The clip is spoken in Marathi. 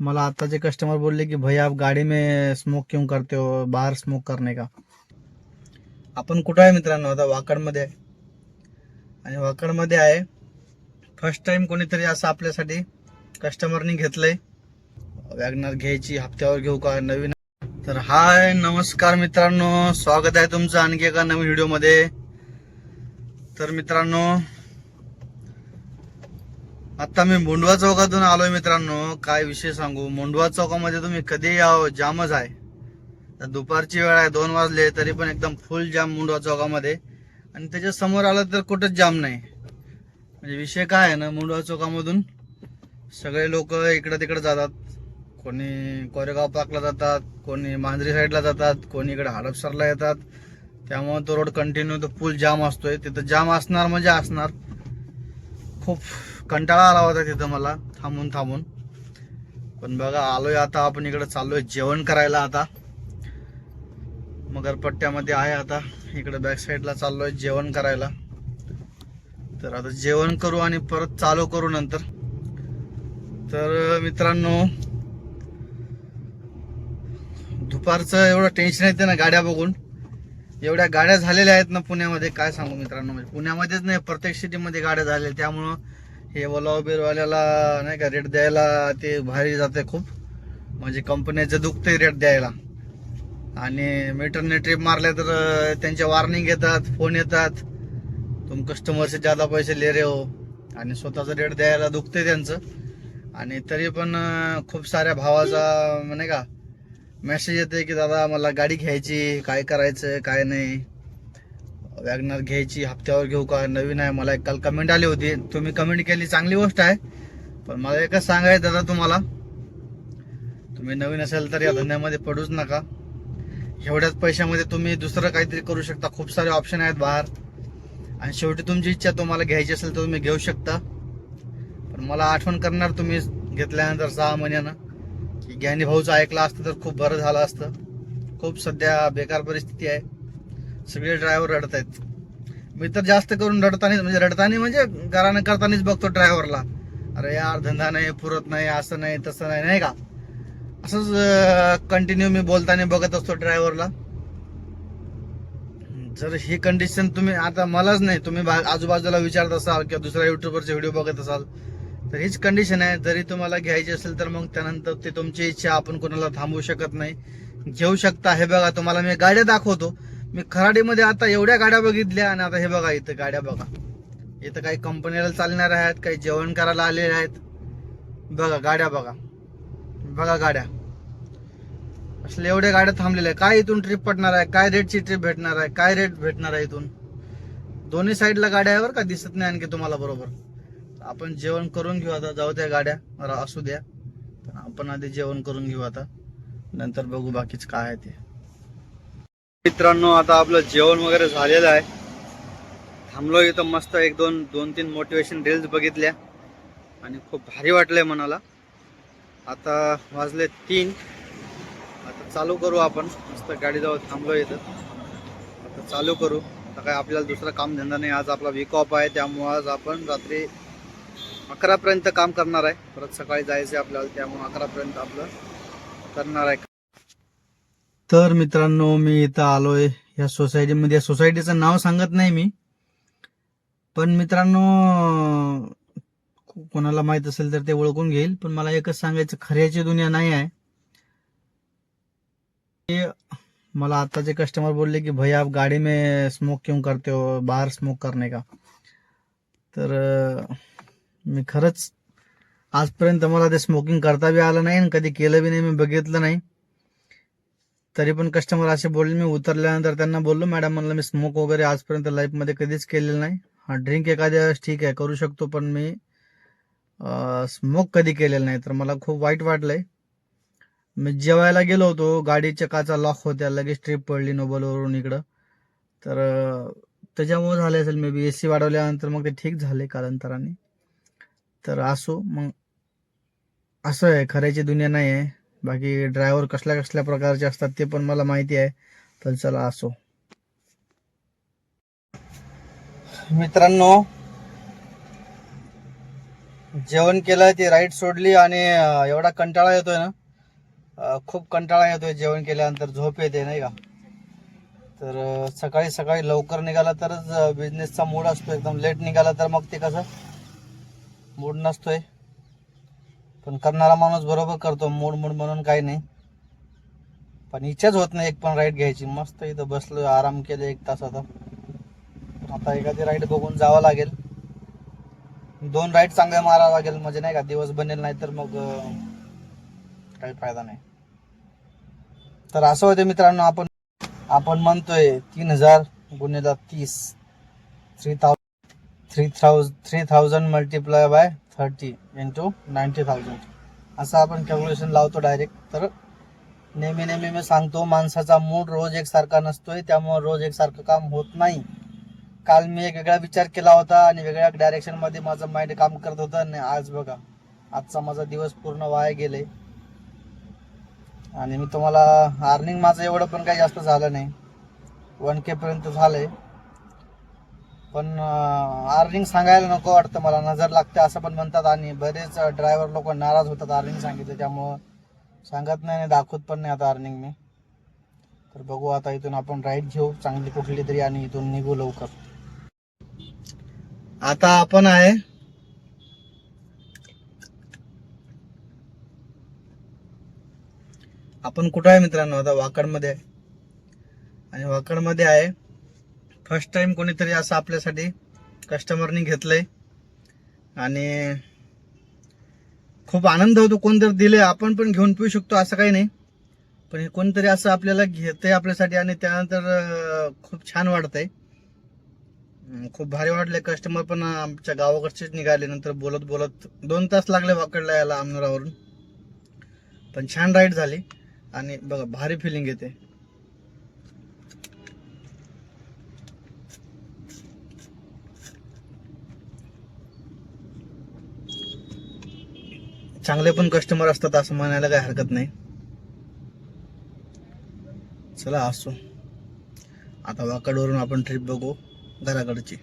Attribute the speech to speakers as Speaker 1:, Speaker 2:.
Speaker 1: मला आताचे कस्टमर बोलले की भैया आप गाड़ी में स्मोक क्यों करते हो? बाहर स्मोक करने का. आपण कुठं आहे मित्रांनो? आता वाकडमध्ये आहे. आणि वाकडमध्ये आहे. फर्स्ट टाइम कोणीतरी असं आपल्यासाठी कस्टमरनी घेतलंय. वॅगनर घ्यायची हप्त्यावर घेऊ का? नवीन. तर हाय नमस्कार मित्रांनो. स्वागत आहे तुमचं आणखी एका नवीन व्हिडिओमध्ये तर मित्रांनो आता मी मुंडवा चौकातून आलोय मित्रांनो. काय विषय सांगू? मुंडवा चौकामध्ये तुम्ही कधी यावं? जामच आहे. तर दुपारची वेळ आहे दोन वाजले तरी पण एकदम फुल जाम मुंडवा चौकामध्ये. आणि त्याच्यासमोर आलं तर कुठंच जाम नाही. म्हणजे विषय काय आहे ना मुंडवा चौकामधून सगळे लोक इकडं तिकडं जातात. कोणी कोरेगाव पार्कला जातात कोणी मांजरी साईडला जातात कोणी इकडे हडपसरला येतात. त्यामुळे तो रोड कंटिन्यू तो फुल जाम असतोय. तिथं जाम असणार म्हणजे असणार. खूप कंटाळा आला होता तिथं मला थांबून थांबून. पण बघा आलोय आता आपण इकडे चाललोय जेवण करायला आता. मगरपट्ट्यामध्ये आहे आता इकडं बॅक साईडला चाललोय जेवण करायला. तर आता जेवण करू आणि परत चालू करू नंतर. तर मित्रांनो दुपारचं एवढं टेन्शन येते ना गाड्या बघून. एवढ्या गाड्या झालेल्या आहेत ना पुण्यामध्ये काय सांगू मित्रांनो? म्हणजे पुण्यामध्येच नाही प्रत्येक सिटीमध्ये गाड्या झालेल्या त्यामुळं हे ओला उबेरवाल्याला नाही का रेट द्यायला ते भारी जाते खूप. म्हणजे कंपन्याचं दुखते रेट द्यायला. आणि मीटरने ट्रिप मारल्या तर त्यांच्या वॉर्निंग येतात फोन येतात. तुम कस्टमरचे ज्यादा पैसे ले रे हो. आणि स्वतःचं रेट द्यायला दुखते त्यांचं. आणि तरी पण खूप साऱ्या भावाचा नाही का मेसेज येते की दादा मला गाडी घ्यायची काय करायचं काय नाही? वॅगनर घ्यायची हप्त्यावर घेऊ का? नवीन आहे. मला एक काल कमेंट आली होती. तुम्ही कमेंट केली चांगली गोष्ट आहे. पण मला एकच सांगायचं दादा तुम्हाला. तुम्ही नवीन असेल तर या धंद्यामध्ये पडूच नका. एवढ्याच पैशामध्ये तुम्ही दुसरं काहीतरी करू शकता. खूप सारे ऑप्शन आहेत बाहेर. आणि शेवटी तुमची इच्छा तुम्हाला घ्यायची असेल तर तुम्ही घेऊ शकता. पण मला आठवण करणार तुम्ही घेतल्यानंतर सहा महिन्यानं. की ज्ञानी भाऊचं ऐकलं असतं तर खूप बरं झालं असतं. खूप सध्या बेकार परिस्थिती आहे. सगळे ड्रायव्हर रडत आहेत. मी तर जास्त करून रडताना म्हणजे रडताना म्हणजे घरानं करतानाच बघतो ड्रायव्हरला अरे यार धंदा नाही पुरत नाही असं नाही तसं नाही नाही का? असंच कंटिन्यू मी बोलताना बघत असतो ड्रायव्हरला जर ही कंडिशन तुम्ही आता मलाच नाही तुम्ही बा- आजूबाजूला विचारत असाल किंवा दुसऱ्या युट्यूबवरचे व्हिडिओ बघत असाल तर हीच कंडिशन आहे. जरी तुम्हाला घ्यायची असेल तर मग त्यानंतर ते तुमची इच्छा आपण कोणाला थांबवू शकत नाही. घेऊ शकता. हे बघा तुम्हाला मी गाड्या दाखवतो. मी खराडीमध्ये आता एवढ्या गाड्या बघितल्या आणि आता हे बघा इथं गाड्या बघा. इथं काही कंपनीला चालणार आहेत काही जेवण करायला आलेले आहेत. बघा गाड्या बघा. बघा गाड्या. असले एवढ्या गाड्या थांबलेल्या आहे काय इथून ट्रिप पडणार आहे? काय रेटची ट्रिप भेटणार आहे? काय रेट भेटणार आहे इथून? दोन्ही साईडला गाड्या आहे बरं का? दिसत नाही आणखी तुम्हाला बरोबर. आपण जेवण करून घेऊ आता. जाऊ द्या गाड्या असू द्या. पण आपण आधी जेवण करून घेऊ आता. नंतर बघू बाकीच काय आहे ते. मित्रांनो आता आपलं जेवण वगैरे झालेलं आहे. थांबलो इथं मस्त एक दोन दोन तीन मोटिवेशन रील्स बघितल्या. आणि खूप भारी वाटलंय मनाला. आता वाजले तीन. आता चालू करू आपण. मस्त गाडीजवळ थांबलो इथं. आता चालू करू. आता काय आपल्याला दुसरं काम धंदा नाही. आज आपला वीक ऑफ आहे. त्यामुळं आज आपण रात्री अकरापर्यंत काम करणार आहे. परत सकाळी जायचं आहे आपल्याला त्यामुळे अकरापर्यंत आपलं करणार आहे. तर मित्रांनो मी इथं आलोय या सोसायटीमध्ये या सोसायटीचं नाव सांगत नाही मी. पण मित्रांनो कोणाला माहीत असेल तर ते ओळखून घेईल पण मला एकच सांगायचं खऱ्याची दुनिया नाही आहे. मला आताचे कस्टमर बोलले की भैया आप गाड़ी में स्मोक क्यों करते हो? बाहर स्मोक करने का. तर मी खरंच आजपर्यंत मला ते स्मोकिंग करता बी आलं नाही आणि कधी केलं बी नाही मी बघितलं नाही. तरी पण कस्टमर असे बोलले मी उतरल्यानंतर त्यांना बोललो मॅडम म्हणलं मी स्मोक वगैरे आजपर्यंत लाईफमध्ये कधीच केलेलं नाही. हा ड्रिंक एखाद्या वेळेस ठीक आहे करू शकतो पण मी स्मोक कधी केलेलं नाही. तर मला खूप वाईट वाटलंय. मी जेवायला गेलो होतो गाडीच्या काचा लॉक होत्या लगेच ट्रिप पडली नोबलवरून इकडं. तर त्याच्यामुळे झाले असेल मे बी ए सी वाढवल्यानंतर मग ते ठीक झाले कालांतराने. तर असो मग असं आहे खऱ्याची दुनिया नाही आहे बाकी ड्रायव्हर कसल्या कसल्या प्रकारचे असतात ते पण मला माहिती आहे. तर चला असो. मित्रांनो जेवण केलं ती राईट सोडली आणि एवढा कंटाळा येतोय ना? खूप कंटाळा येतोय जेवण केल्यानंतर झोप येते नाही का? तर सकाळी सकाळी लवकर निघाला तरच बिझनेसचा मूड असतो एकदम लेट निघाला तर मग ते कसं? मूड नसतोय. पण करणारा माणूस बरोबर करतो मूड मूड म्हणून काही नाही. पण इच्छाच होत नाही एक पण राईड घ्यायची. मस्त इथं बसलो आराम केले एक तास आता आता एखादी राईड बघून जावं लागेल. दोन राईड चांगल्या मारावं लागेल. म्हणजे नाही का दिवस बनेल नाही तर मग काही फायदा नाही. तर असं होते मित्रांनो आपण आपण म्हणतोय तीन हजार गुन्हेला तीस. Three thousand three thousand three thousand multiply by thirty into ninety thousand असं आपण कॅल्क्युलेशन लावतो डायरेक्ट तर नेहमी नेहमी मी सांगतो माणसाचा मूड रोज एकसारखा नसतोय त्यामुळे रोज एकसारखं काम होत नाही. काल मी एक वेगळा विचार केला होता आणि वेगळ्या डायरेक्शनमध्ये माझं माइंड काम करत होतं आणि आज बघा आजचा माझा दिवस पूर्ण वाया गेले. आणि मी तुम्हाला अर्निंग माझं एवढं पण काही जास्त झालं नाही. वन के पर्यंत झालंय. पण अर्निंग सांगायला नको वाटतं मला. नजर लागते असं पण म्हणतात आणि बरेच ड्रायव्हर लोक नाराज होतात अर्निंग सांगितलं त्यामुळं सांगत नाही दाखवत पण नाही आता अर्निंग मी. तर बघू आता इथून आपण राईड घेऊ चांगली कुठली तरी आणि इथून निघू लवकर. आता आपण आहे आपण कुठं आहे मित्रांनो? आता वाकडमध्ये आहे. आणि वाकडमध्ये आहे फर्स्ट टाइम कोणीतरी असं आपल्यासाठी कस्टमरनी घेतलंय. आणि खूप आनंद होतो. कोणतरी दिले आपण पण घेऊन पिऊ शकतो असं काही नाही. पण हे कोणतरी असं आपल्याला घेतंय आपल्यासाठी आणि त्यानंतर खूप छान वाटतंय. खूप भारी वाटले कस्टमर पण आमच्या गावाकडचेच निघाले. नंतर बोलत बोलत दोन तास लागले वाकडला यायला आमनरावरून पण छान राईड झाली. आणि बघा भारी फिलिंग येते. चांगले पण कस्टमर असतात असं म्हणायला काही हरकत नाही. चला असो. आता वाकडवरून आपण ट्रिप बघू घराकडची.